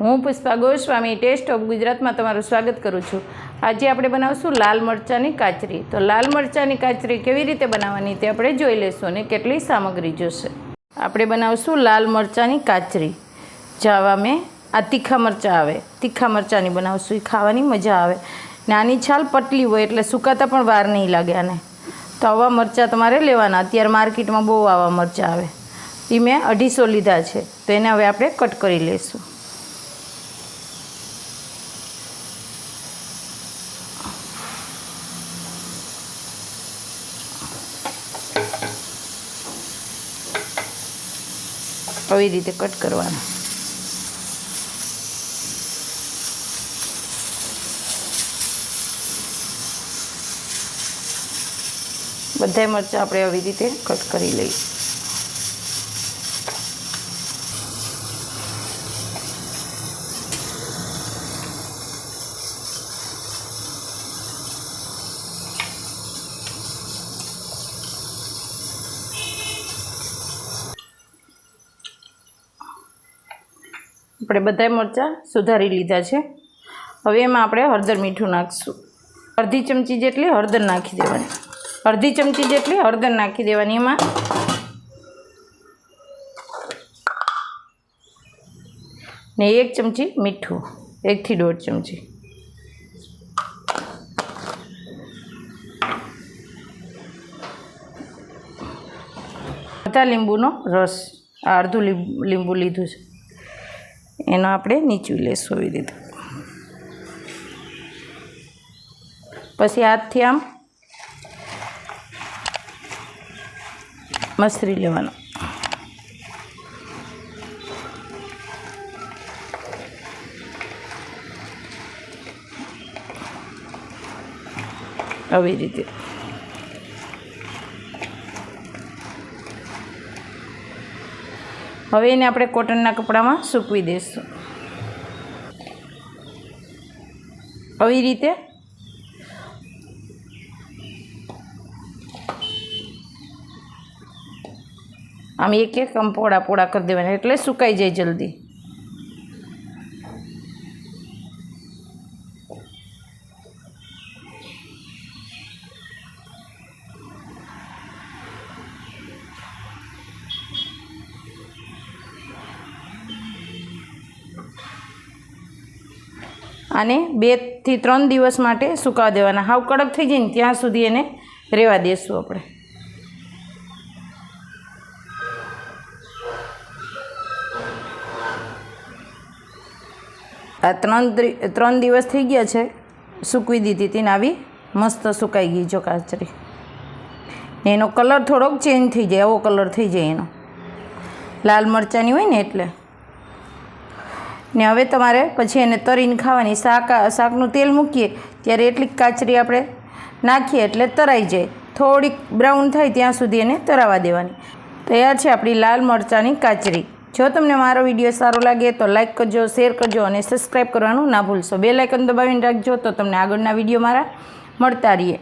હું Pushpa Goswami test of ગુજરાતમાં તમારું સ્વાગત કરું છું. આજે આપણે બનાવશું લાલ મરચાંની કાચરી. તો લાલ મરચાંની કાચરી કેવી રીતે બનાવવાની તે આપણે જોઈ લઈશું અને કેટલી સામગ્રી જોશે. આપણે બનાવશું લાલ મરચાંની કાચરી. જાવા મેં આ તીખા મરચાં આવે. તીખા મરચાંની બનાવશું, એ ખાવાની મજા આવે. નાની છાલ પતલી હોય એટલે સુકાતા પણ વાર નહીં લાગે આને. તો આવા મરચાં તમારે લેવાના. અત્યારે માર્કેટમાં બહુ આવા મરચાં આવે. એ મેં અઢીસો લીધા છે. તો એને હવે આપણે કટ કરી લઈશું. આવી રીતે કટ કરવાનું. બધાય મરચાં આપણે આવી રીતે કટ કરી લઈએ આપણે બધાય મરચાં સુધારી લીધા છે. હવે એમાં આપણે હળદર મીઠું નાખીશું. અડધી ચમચી જેટલી હળદર નાખી દેવાની. અડધી ચમચી જેટલી હળદર નાખી દેવાની એમાં. ને એક ચમચી મીઠું, એકથી દોઢ ચમચી. બધા લીંબુનો રસ, આ અડધું લીંબુ લીધું છે. એનો આપણે નીચવી લઈશું એવી રીતે. પછી હાથથી આમ મસરી લેવાનો. આવી રીતે. હવે એને આપણે કોટનના કપડામાં સૂકવી દઈશું આવી રીતે આમ એક એક આમ પોળા પોળા કરી દેવાના, એટલે સુકાઈ જાય જલ્દી. આને બેથી ત્રણ દિવસ માટે સુકાવા દેવાના. હાવ કડક થઈ જાય ને ત્યાં સુધી એને રહેવા દેશું આપણે. આ ત્રણ ત્રણ દિવસ થઈ ગયા છે સૂકવી દીધી હતી ને આવી મસ્ત સુકાઈ ગઈ જો કાચરી. ને એનો કલર થોડોક ચેન્જ થઈ જાય આવો કલર થઈ જાય એનો. લાલ મરચાંની હોય ને એટલે. ને હવે તમારે પછી એને તરીને ખાવાની શાક શાકનું તેલ મૂકીએ. ત્યારે એટલી કાચરી આપણે નાખીએ એટલે તરાઈ જાય. થોડીક બ્રાઉન થાય ત્યાં સુધી એને તરાવા દેવાની. તૈયાર છે આપણી લાલ મરચાંની કાચરી. જો તમને મારો વીડિયો સારો લાગે તો લાઇક કરજો, શેર કરજો અને સબસ્ક્રાઈબ કરવાનું ના ભૂલશો. બે લાઇકન દબાવીને રાખજો તો તમને આગળના વીડિયો મારા મળતા રહીએ.